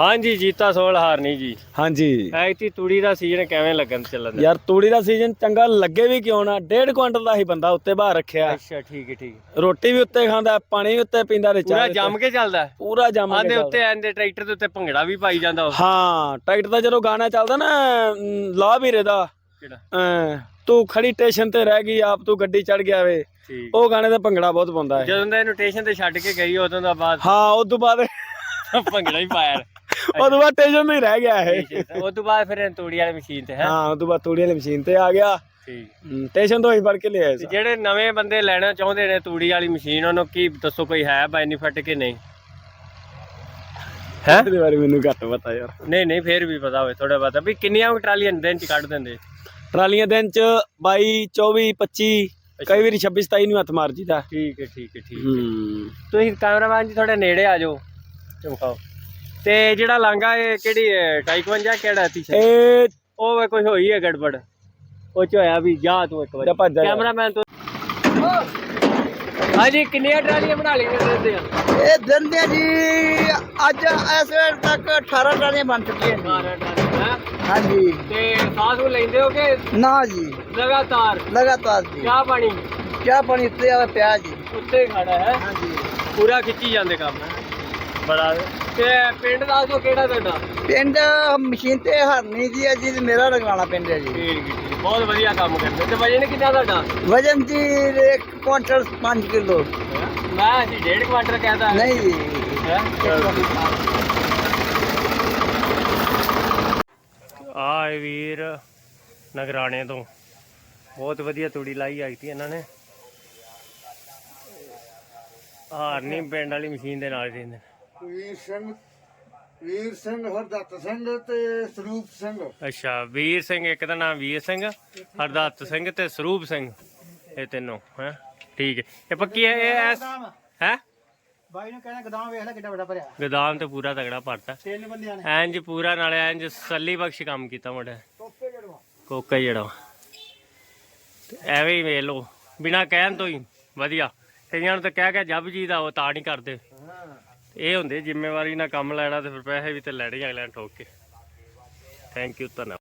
ਹਾਂਜੀ ਜੀਤਾ ਸੋਲ ਹਾਰਨੀ ਜੀ। ਹਾਂਜੀ। ਐਤੀ ਤੂੜੀ ਦਾ ਸੀਜ਼ਨ ਕਿਵੇਂ ਲੱਗਣ ਚੱਲਣ ਦਾ ਯਾਰ ਤੂੜੀ ਦਾ ਸੀਜ਼ਨ ਚੰਗਾ ਲੱਗੇ ਵੀ ਕਿਉਂ ਨਾ? ਡੇਢ ਕੁਇੰਟਲ ਦਾ ਹੀ ਬੰਦਾ ਉੱਤੇ ਬਾਹਰ ਰੱਖਿਆ। ਅੱਛਾ ਠੀਕ ਹੈ ਠੀਕ ਰੋਟੀ ਵੀ ਉੱਤੇ ਖਾਂਦਾ ਪਾਣੀ ਵੀ ਉੱਤੇ ਪੀਂਦਾ ਤੇ ਪੂਰਾ ਚਾਹ ਵੀ ਜੰਮ ਕੇ ਚੱਲਦਾ? ਹੈ? ਪੂਰਾ ਜੰਮ ਆਂਦੇ। ਉੱਤੇ ਆਂਦੇ ਟਰੈਕਟਰ ਦੇ ਉੱਤੇ ਭੰਗੜਾ ਵੀ ਪਾਈ ਜਾਂਦਾ ਉਹ। ਹਾਂ ਟਾਈਟ ਦਾ ਜਦੋਂ ਗਾਣਾ ਚੱਲਦਾ ਨਾ ਅਮ, ਲਾ ਵੀਰੇ ਦਾ। ਕਿਹੜਾ? ਅਮ, ਤੂੰ ਖੜੀ ਸਟੇਸ਼ਨ ਤੇ ਰਹਿ ਗਈ ਆਪ ਤੂੰ ਗੱਡੀ ਚੜ ਗਿਆ ਵੇ। ਠੀਕ। ਉਹ ਗਾਣੇ ਦਾ ਭੰਗੜਾ ਬਹੁਤ ਪਾਉਂਦਾ ਹੈ। ਜਦੋਂ ਦਾ ਇਹਨੂੰ ਸਟੇਸ਼ਨ ਤੇ ਛੱਡ ਕੇ ਗਈ ਉਦੋਂ ਦਾ ਬਾਅਦ ਹਾਂ ਉਸ ਤੋਂ ਬਾਅਦ ਭੰਗੜਾ ਹੀ ਪਾਇਆ। ਉਸ ਤੋਂ ਬਾਅਦ ਸਟੇਸ਼ਨ ਤੇ ਹੀ ਰਹਿ ਗਿਆ ਇਹ। ਉਸ ਤੋਂ ਬਾਅਦ ਫਿਰ ਤੂੜੀ ਵਾਲੀ ਮਸ਼ੀਨ ਤੇ ਹੈ। ਹਾਂ ਉਸ ਤੋਂ ਬਾਅਦ ਤੂੜੀ ਵਾਲੀ ਮਸ਼ੀਨ ਤੇ ਆ ਗਿਆ। ਠੀਕ। ਤੋਂ ਹੀ ਫੜ ਕੇ ਤੇ ਸੀ। ਜਿਹੜੇ ਨਵੇਂ ਬੰਦੇ ਲੈਣਾ ਚਾਹੁੰਦੇ ਨੇ ਤੂੜੀ ਵਾਲੀ ਮਸ਼ੀਨ ਉਹਨੂੰ ਕੀ ਦੱਸੋ ਕੋਈ ਹੈ ਬੈਨੀਫਿਟ ਕਿ ਨਹੀਂ? ਹੈ? ਇਹਦੇ ਬਾਰੇ ਮੈਨੂੰ ਘੱਟ ਪਤਾ ਯਾਰ। ਨਹੀਂ ਨਹੀਂ ਫੇਰ ਵੀ ਪਤਾ ਹੋਵੇ ਥੋੜਾ ਬਹੁਤਾ। ਵੀ ਕਿੰਨੀਆਂ ਕੁ ਟਰਾਲੀਆਂ ਦਿਨ ਚ ਕੱਢ ਦਿੰਦੇ? ਟਰਾਲੀਆਂ ਦਿਨ ਚ 22 24 25 ਕਈ ਵਾਰੀ 26 27 ਨੂੰ ਹੱਥ ਮਾਰ ਜੀਦਾ। ਠੀਕ ਹੈ ਠੀਕ ਹੈ ਠੀਕ ਹੂੰ। ਤੁਸੀਂ ਕੈਮਰਾਮੈਨ ਜੀ ਥੋੜੇ ਨੇੜੇ ਆ ਜਾਓ। ਚਮਕਾਓ। ਤੇ ਜਿਹੜਾ ਲਾਂਗਾ ਇਹ ਕਿਹੜੀ ਹੈ 52 ਕਿਹੜਾ ਤੀ ਇਹ ਉਹ ਵੇ ਕੁਝ ਹੋਈ ਹੈ ਗੜਬੜ। ਉਹ ਚ ਹੋਇਆ ਵੀ ਜਾ ਤੂੰ ਇੱਕ ਜਾ ਭੱਜ ਵਾਰੀ ਜਾ। ਕੈਮਰਾਮੈਨ ਤੋਂ। ਹਾਂਜੀ ਕਿੰਨੀਆਂ ਟਰਾਲੀਆਂ ਬਣਾ ਲਈਆਂ ਦਿੰਦੇ ਆ ਇਹ ਦਿੰਦੇ ਜੀ ਅੱਜ ਇਸ ਵੇਲੇ ਤੱਕ 18 ਟਰਾਲੀਆਂ ਬਣ ਚੁੱਕੀਆਂ ਨੇ 12 ਟਰਾਲੀਆਂ ਹੈਂ? ਹਾਂਜੀ ਤੇ ਸਾਥ ਨੂੰ ਲੈਂਦੇ ਹੋ ਕਿ ਨਾ ਜੀ। ਲਗਾਤਾਰ? ਲਗਾਤਾਰ ਜੀ। ਚਾਹ ਪਾਣੀ? ਚਾਹ ਪਾਣੀ ਉੱਤੇ ਆਵੇ ਪਿਆ ਜੀ। ਉੱਤੇ ਖੜਾ ਹੈ। ਹਾਂਜੀ ਪੂਰਾ ਖਿੱਚੀ ਜਾਂਦੇ ਕੰਮ ਬੜਾ ਤੇ ਪਿੰਡ ਕਿਹੜਾ ਤੁਹਾਡਾ ਪਿੰਡ ਮਸ਼ੀਨ ਤੇ ਹਰਨੀ ਜੀ ਹੈ ਜੀ ਮੇਰਾ ਰਗਾਣਾ ਪਿੰਡ ਹੈ ਜੀ। ਠੀਕ ਹੈ, ਹੈ। ਬਹੁਤ ਵਧੀਆ ਕੰਮ ਕਰਦੇ। ਤੇ ਵਜਨ ਕਿੰਨਾ ਤੁਹਾਡਾ? ਵਜਨ ਜੀ 1 ਕੁਇੰਟਲ 5 ਕਿਲੋ। ਮੈਂ ਅਸੀਂ ਡੇਢ ਕੁਆਂਟਲ ਕਹਿੰਦਾ ਨਹੀਂ। ਜੀ ਆਏ ਵੀਰ ਨਗਰਾਣੇ ਤੋਂ। ਬਹੁਤ ਵਧੀਆ ਤੂੜੀ ਲਾਈ ਆਈ ਤੀ ਇਹਨਾਂ ਨੇ। ਹਾਰਨੀ ਪਿੰਡ ਵਾਲੀ ਮਸ਼ੀਨ ਦੇ ਨਾਲ ਨੇ ਵੀਰ ਸਿੰਘ ਵੀਰ ਸਿੰਘ ਹਰਦੱਤ ਸਿੰਘ ਤੇ ਸਰੂਪ ਸਿੰਘ। ਅੱਛਾ ਵੀਰ ਸਿੰਘ ਇੱਕ ਦਾ ਨਾਮ ਵੀਰ ਸਿੰਘ ਹਰਦੱਤ ਸਿੰਘ ਤੇ ਸਰੂਪ ਸਿੰਘ ਇਹ ਤਿੰਨੋਂ ਹੈ? ਠੀਕ ਹੈ। ਇਹ ਪੱਕੀ ਹੈ ਇਹ ਹੈ? ਬਾਈ ਨੂੰ ਕਹਿਣਾ ਗਦਾਮ ਵੇਖ ਲੈ ਕਿੱਡਾ ਵੱਡਾ ਭਰਿਆ। ਗੋਦਾਮ ਤੇ ਪੂਰਾ ਤਗੜਾ ਭਰਤਾ ਤਿੰਨ ਬੰਦਿਆਂ ਨੇ। ਐਂਜ ਪੂਰਾ ਨਾਲੇ ਐਂਜ ਸੱਲੀ ਬਖਸ਼ ਕੰਮ ਕੀਤਾ ਮੁੰਡਾ ਟੋਪੇ ਜੜਵਾ। ਕੋਕਾ ਹੀ ਜਿਹੜਾ ਤੇ ਐਵੇਂ ਹੀ ਵੇਖ ਲਓ ਬਿਨਾ ਕਹਿਣ ਤੋਂ ਹੀ ਵਧੀਆ। ਕਈਆਂ ਨੂੰ ਤਾਂ ਕਹਿ ਕੇ ਜੱਬ ਜੀ ਦਾ ਉਹ ਤਾਂ ਨਹੀਂ ਕਰਦੇ। ਇਹ ਹੁੰਦੇ ਜ਼ਿੰਮੇਵਾਰੀ ਨਾਲ ਕੰਮ ਲੈਣਾ ਤੇ ਫਿਰ ਪੈਸੇ ਵੀ ਤੇ ਲੈਣੇ ਹੀ ਅਗਲੇ ਠੋਕ ਕੇ। ਥੈਂਕ ਯੂ ਧੰਨਵਾਦ।